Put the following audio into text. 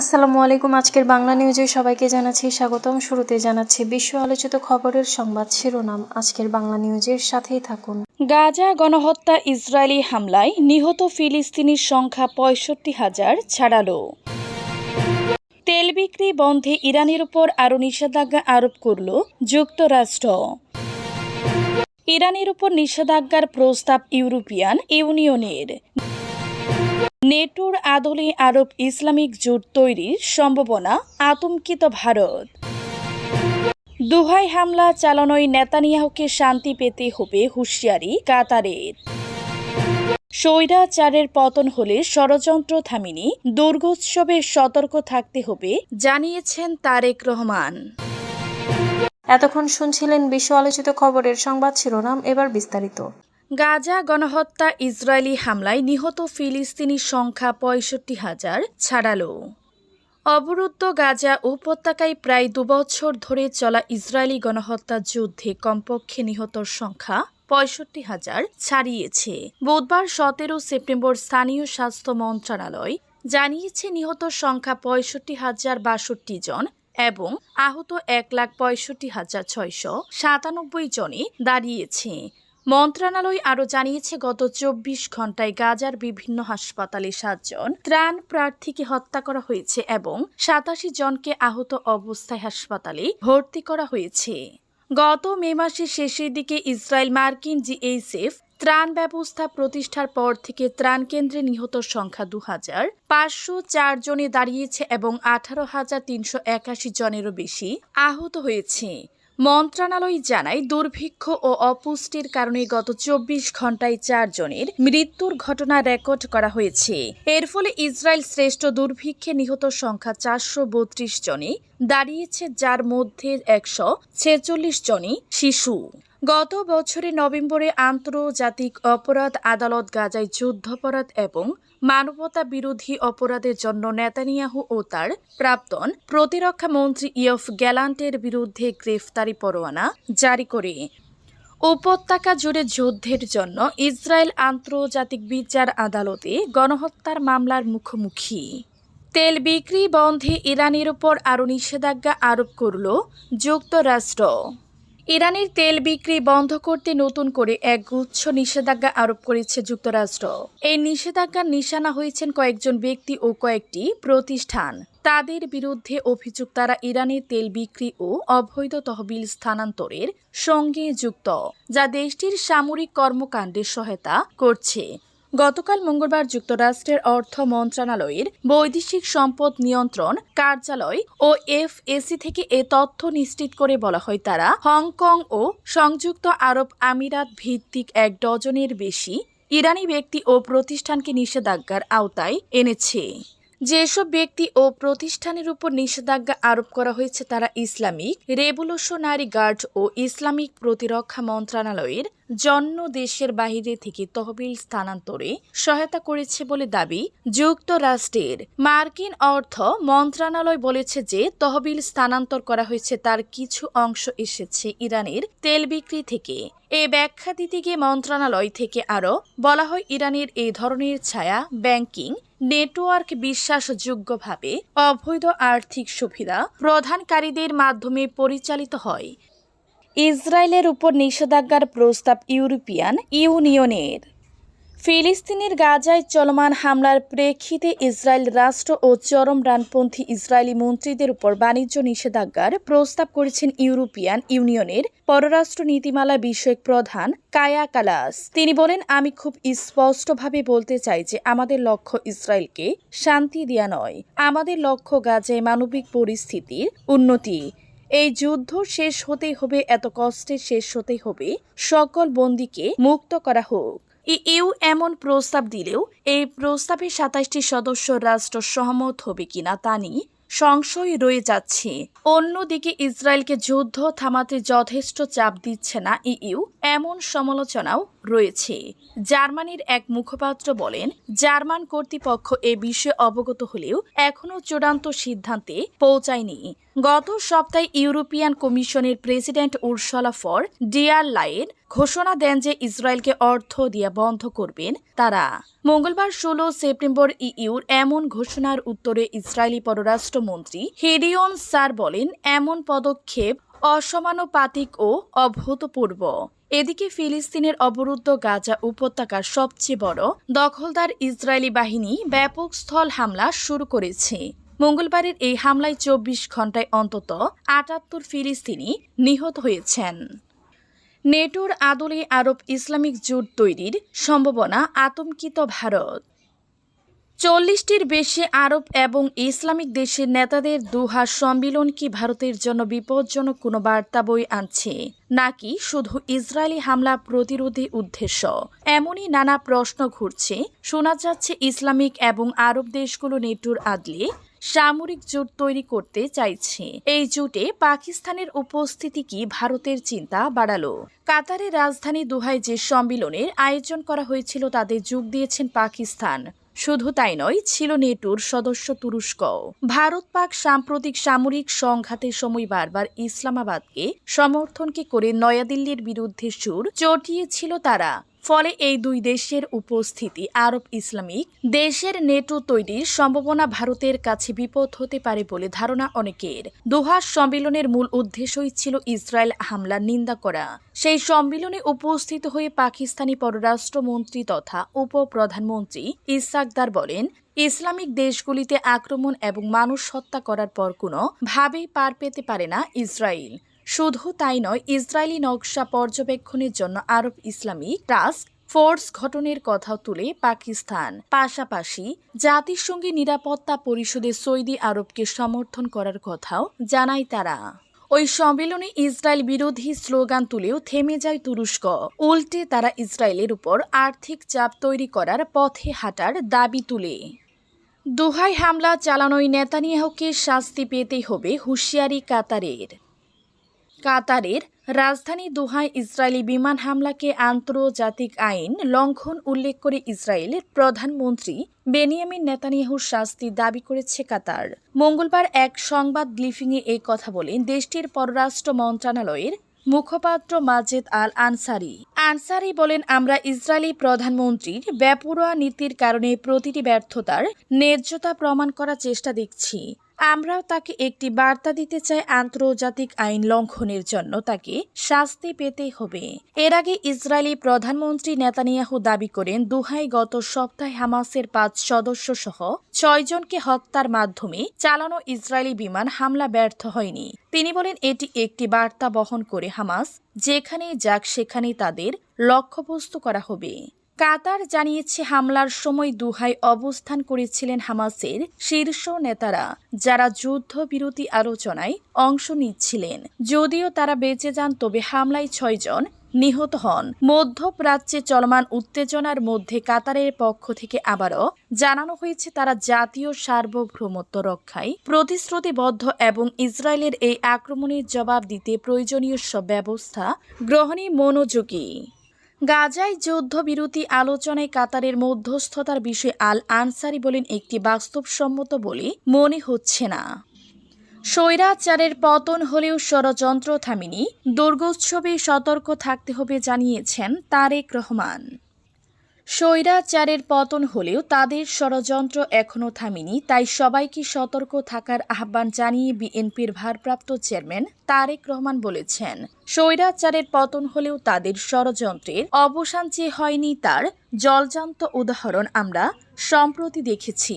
আসসালামু আলাইকুম, আজকের বাংলা নিউজে সবাইকে জানাচ্ছি স্বাগতম। শুরুতে জানাচ্ছি বিশ্ব আলোচিত খবরের সংবাদ শিরোনাম। আজকের বাংলা নিউজের সাথেই থাকুন। গাজা গণহত্যা ইসরায়েলি হামলায় নিহত ফিলিস্তিনির সংখ্যা পঁয়ষট্টি হাজার ছাড়ালো। তেল বিক্রি বন্ধে ইরানের উপর আরও নিষেধাজ্ঞা আরোপ করল যুক্তরাষ্ট্র। ইরানের উপর নিষেধাজ্ঞার প্রস্তাব ইউরোপিয়ান ইউনিয়নের। নেটোর আদলে আরব ইসলামিক জোট তৈরির সম্ভাবনা আতঙ্কিত ভারত। দুহাই হামলা চালানোয় নেতানিয়াহুকে শান্তি পেতে হবে হুঁশিয়ারি কাতারের। স্বৈরাচারের পতন হলে ষড়যন্ত্র থামিনি দুর্গোৎসবে সতর্ক থাকতে হবে, জানিয়েছেন তারেক রহমান। এতক্ষণ শুনছিলেন বিশ্ব আলোচিত খবরের সংবাদ শিরোনাম, এবার বিস্তারিত। গাজা গণহত্যা ইসরায়েলি হামলায় নিহত ফিলিস্তিনি সংখ্যা পঁয়ষট্টি হাজার ছাড়ালো। অবরুদ্ধ গাজা উপত্যকায় প্রায় দুবছর ধরে চলা ইসরায়েলি গণহত্যা যুদ্ধে কমপক্ষে নিহতর সংখ্যা পঁয়ষট্টি হাজার ছাড়িয়েছে। বুধবার সতেরো সেপ্টেম্বর স্থানীয় স্বাস্থ্য মন্ত্রণালয় জানিয়েছে, নিহত সংখ্যা পঁয়ষট্টি হাজার বাষট্টি জন এবং আহত এক লাখ পঁয়ষট্টি হাজার ছয়শো সাতানব্বই জনে দাঁড়িয়েছে। মন্ত্রণালয় আরও জানিয়েছে, গত চব্বিশ ঘন্টায় গাজার বিভিন্ন হাসপাতালে সাতজন ত্রাণ প্রার্থীকে হত্যা করা হয়েছে এবং সাতাশি জনকে আহত অবস্থায় হাসপাতালে ভর্তি করা হয়েছে। গত মে মাসের শেষের দিকে ইসরায়েল মার্কিন জিএইচএফ ত্রাণ ব্যবস্থা প্রতিষ্ঠার পর থেকে ত্রাণ কেন্দ্রে নিহত সংখ্যা দু হাজার পাঁচশো চার জনে দাঁড়িয়েছে এবং আঠারো হাজার তিনশো একাশি জনেরও বেশি আহত হয়েছে। মন্ত্রণালয় জানায়, দুর্ভিক্ষ ও অপুষ্টির কারণে গত চব্বিশ ঘন্টায় চারজনের মৃত্যুর ঘটনা রেকর্ড করা হয়েছে। এর ফলে ইসরায়েল শ্রেষ্ঠ দুর্ভিক্ষে নিহত সংখ্যা চারশো বত্রিশ জনে দাঁড়িয়েছে, যার মধ্যে একশো ছেচল্লিশ জনই শিশু। গত বছরের নভেম্বরে আন্তর্জাতিক অপরাধ আদালত গাজায় যুদ্ধাপরাধ এবং মানবতা বিরোধী অপরাধের জন্য নেতানিয়াহু ও তার প্রাক্তন প্রতিরক্ষা মন্ত্রী ইয়ফ গ্যালান্টের বিরুদ্ধে গ্রেফতারি পরোয়ানা জারি করে। উপত্যকা জুড়ে যুদ্ধের জন্য ইসরায়েল আন্তর্জাতিক বিচার আদালতে গণহত্যার মামলার মুখোমুখি। তেল বিক্রি বন্ধে ইরানের উপর আরও নিষেধাজ্ঞা আরোপ করল যুক্তরাষ্ট্র। ইরানের তেল বিক্রি বন্ধ করতে নতুন করে এক গুচ্ছ নিষেধাজ্ঞা আরোপ করেছে যুক্তরাষ্ট্র। এই নিষেধাজ্ঞার নিশানা হয়েছেন কয়েকজন ব্যক্তি ও কয়েকটি প্রতিষ্ঠান। তাদের বিরুদ্ধে অভিযোগ তারা ইরানের তেল বিক্রি ও অবৈধ তহবিল স্থানান্তরের সঙ্গে যুক্ত, যা দেশটির সামরিক কর্মকাণ্ডে সহায়তা করছে। গতকাল মঙ্গলবার যুক্তরাষ্ট্রের অর্থ মন্ত্রণালয়ের বৈদেশিক সম্পদ নিয়ন্ত্রণ কার্যালয় ও এফএসি থেকে এ তথ্য নিশ্চিত করে বলা হয়, তারা হংকং ও সংযুক্ত আরব আমিরাত ভিত্তিক এক ডজনের বেশি ইরানি ব্যক্তি ও প্রতিষ্ঠানকে নিষেধাজ্ঞার আওতায় এনেছে। যেসব ব্যক্তি ও প্রতিষ্ঠানের উপর নিষেধাজ্ঞা আরোপ করা হয়েছে, তারা ইসলামিক রেভলিউশনারি গার্ড ও ইসলামিক প্রতিরক্ষা মন্ত্রণালয়ের জন্য দেশের বাহিরে থেকে তহবিল স্থানান্তরে সহায়তা করেছে বলে দাবি যুক্তরাষ্ট্রের। মার্কিন অর্থ মন্ত্রণালয় বলেছে যে তহবিল স্থানান্তর করা হয়েছে তার কিছু অংশ এসেছে ইরানের তেল বিক্রি থেকে। এ ব্যাখ্যা দিতে গিয়ে মন্ত্রণালয় থেকে আরও বলা হয়, ইরানের এই ধরনের ছায়া ব্যাংকিং নেটওয়ার্ক বিশ্বাসযোগ্যভাবে অবৈধ আর্থিক সুবিধা প্রদানকারীদের মাধ্যমে পরিচালিত হয়। ইসরায়েলের উপর নিষেধাজ্ঞার প্রস্তাব ইউরোপিয়ান ইউনিয়নের। ফিলিস্তিনের গাজায় চলমান হামলার প্রেক্ষিতে ইসরায়েল রাষ্ট্র ও চরম ডানপন্থী ইসরায়েলি মন্ত্রীদের উপর বাণিজ্য নিষেধাজ্ঞার প্রস্তাব করেছেন ইউরোপিয়ান ইউনিয়নের পররাষ্ট্র নীতিমালা বিষয়ক প্রধান কায়া কালাস। তিনি বলেন, আমি খুব স্পষ্টভাবে বলতে চাই যে আমাদের লক্ষ্য ইসরায়েলকে শান্তি দেয়া নয়। আমাদের লক্ষ্য গাজায় মানবিক পরিস্থিতির উন্নতি। এই যুদ্ধ শেষ হতেই হবে, এত কষ্টে শেষ হতেই হবে। সকল বন্দীকে মুক্ত করা হোক। ইউ এমন প্রস্তাব দিলেও এই প্রস্তাবে সাতাশটি সদস্য রাষ্ট্র সহমত হবে কিনা তা নিয়ে সংশয় রয়ে যাচ্ছে। অন্যদিকে ইসরায়েলকে যুদ্ধ থামাতে যথেষ্ট চাপ দিচ্ছে না ইইউ এমন সমালোচনাও রয়েছে। জার্মানির এক মুখপাত্র বলেন, জার্মান কর্তৃপক্ষ এ বিষয়ে অবগত হলেও এখনও চূড়ান্ত সিদ্ধান্তে পৌঁছায়নি। গত সপ্তাহে ইউরোপিয়ান কমিশনের প্রেসিডেন্ট উর্সলা ফর ডিয়ার লাইন ঘোষণা দেন যে ইসরায়েলকে অর্থ দিয়ে বন্ধ করবেন তারা। মঙ্গলবার ষোলো সেপ্টেম্বর ইইউর এমন ঘোষণার উত্তরে ইসরায়েলি পররাষ্ট্রমন্ত্রী হেডিয়ন স্যার বলেন, এমন পদক্ষেপ অসমানুপাতিক ও অভূতপূর্ব। এদিকে ফিলিস্তিনের অবরুদ্ধ গাজা উপত্যকার সবচেয়ে বড় দখলদার ইসরায়েলি বাহিনী ব্যাপক স্থল হামলা শুরু করেছে। মঙ্গলবারের এই হামলায় চব্বিশ ঘন্টায় অন্তত আটাত্তর ফিলিস্তিনি নিহত হয়েছেন। নেটোর আদলে আরব ইসলামিক জোট তৈরির সম্ভাবনা আতঙ্কিত ভারত। চল্লিশটির বেশি আরব এবং ইসলামিক দেশের নেতাদের দুহা সম্মিলন কি ভারতের জন্য বিপজ্জনক কোনো বার্তা বই আনছে? নাকি শুধু ইসরায়েলি হামলা প্রতিরোধে উদ্দেশ্য? এমনই নানা প্রশ্ন ঘুরছে। শোনা যাচ্ছে ইসলামিক এবং আরব দেশগুলো নেটুর আদলে সামরিক জোট তৈরি করতে চাইছে। এই জোটে পাকিস্তানের উপস্থিতি কি ভারতের চিন্তা বাড়ালো? কাতারের রাজধানী দুহায় যে সম্মিলনের আয়োজন করা হয়েছিল তাদের যোগ দিয়েছেন পাকিস্তান। শুধু তাই নয়, ছিল নেটোর সদস্য তুরস্ক। ভারত পাক সাম্প্রতিক সামরিক সংঘাতের সময় বারবার ইসলামাবাদকে সমর্থনকে করে নয়াদিল্লির বিরুদ্ধে সুর চটিয়েছিল তারা। ফলে এই দুই দেশের উপস্থিতি আরব ইসলামিক দেশের নেটো তৈরির সম্ভাবনা ভারতের কাছে বিপদ হতে পারে বলে ধারণা অনেকের। দোহা সম্মেলনের মূল উদ্দেশ্যই ছিল ইসরায়েল হামলার নিন্দা করা। সেই সম্মেলনে উপস্থিত হয়ে পাকিস্তানি পররাষ্ট্রমন্ত্রী তথা উপপ্রধানমন্ত্রী ইসাকদার বলেন, ইসলামিক দেশগুলিতে আক্রমণ এবং মানুষ হত্যা করার পর কোনো ভাবেই পার পেতে পারে না ইসরায়েল। শুধু তাই নয়, ইসরায়েলি নকশা পর্যবেক্ষণের জন্য আরব ইসলামী টাস্ক ফোর্স ঘটনের কথাও তুলে পাকিস্তান। পাশাপাশি জাতিসংঘের নিরাপত্তা পরিষদে সৌদি আরবকে সমর্থন করার কথাও জানায় তারা। ওই সম্মেলনে ইসরায়েল বিরোধী স্লোগান তুলেও থেমে যায় তুরস্ক। উল্টে তারা ইসরায়েলের উপর আর্থিক চাপ তৈরি করার পথে হাঁটার দাবি তুলে। দোহাই হামলা চালানোয় নেতানিয়াহুকে শাস্তি পেতে হবে হুঁশিয়ারি কাতারের। কাতারের রাজধানী দোহায় ইসরায়েলি বিমান হামলাকে আন্তর্জাতিক আইন লঙ্ঘন উল্লেখ করে ইসরায়েলের প্রধানমন্ত্রী বেনিয়ামিন নেতানিয়াহুর শাস্তি দাবি করেছে কাতার। মঙ্গলবার এক সংবাদ ব্রিফিংয়ে এই কথা বলেন দেশটির পররাষ্ট্র মন্ত্রণালয়ের মুখপাত্র মাজেদ আল আনসারি আনসারি বলেন, আমরা ইসরায়েলি প্রধানমন্ত্রীর বেপরোয়া নীতির কারণে প্রতিটি ব্যর্থতার ন্যায্যতা প্রমাণ করার চেষ্টা দেখছি। আমরাও তাকে একটি বার্তা দিতে চাই আন্তর্জাতিক আইন লঙ্ঘনের জন্য। তাকে শাস্তি পেতে হবে। এর আগে ইসরায়েলি প্রধানমন্ত্রী নেতানিয়াহু দাবি করেন, দুহাই গত সপ্তাহে হামাসের পাঁচ সদস্য সহ ছয়জনকে হত্যার মাধ্যমে চালানো ইসরায়েলি বিমান হামলা ব্যর্থ হয়নি। তিনি বলেন, এটি একটি বার্তা বহন করে হামাস যেখানেই যাক, সেখানেই তাদের লক্ষ্যবস্তু করা হবে। কাতার জানিয়েছে হামলার সময় দুহাই অবস্থান করেছিলেন হামাসের শীর্ষ নেতারা, যারা যুদ্ধবিরতি আলোচনায় অংশ নিচ্ছিলেন। যদিও তারা বেঁচে যান, তবে হামলায় ছয়জন নিহত হন। মধ্যপ্রাচ্যে চলমান উত্তেজনার মধ্যে কাতারের পক্ষ থেকে আবারও জানানো হয়েছে, তারা জাতীয় সার্বভৌমত্ব রক্ষায় প্রতিশ্রুতিবদ্ধ এবং ইসরায়েলের এই আক্রমণের জবাব দিতে প্রয়োজনীয় সব ব্যবস্থা গ্রহণে মনোযোগী। গাজায় যুদ্ধবিরতি আলোচনায় কাতারের মধ্যস্থতার বিষয়ে আল আনসারি বলেন একটি বাস্তবসম্মত বলে মনে হচ্ছে না। স্বৈরাচারের পতন হলেও ষড়যন্ত্র থামিনি। দুর্গোৎসবে সতর্ক থাকতে হবে জানিয়েছেন তারেক রহমান। স্বৈরাচারের পতন হলেও তাদের ষড়যন্ত্র এখনও থামেনি, তাই সবাইকে সতর্ক থাকার আহ্বান জানিয়ে বিএনপির ভারপ্রাপ্ত চেয়ারম্যান তারেক রহমান বলেছেন। স্বৈরাচারের পতন হলেও তাদের ষড়যন্ত্রের অবসান চেয়ে হয়নি তার জলজান্ত উদাহরণ আমরা সম্প্রতি দেখেছি।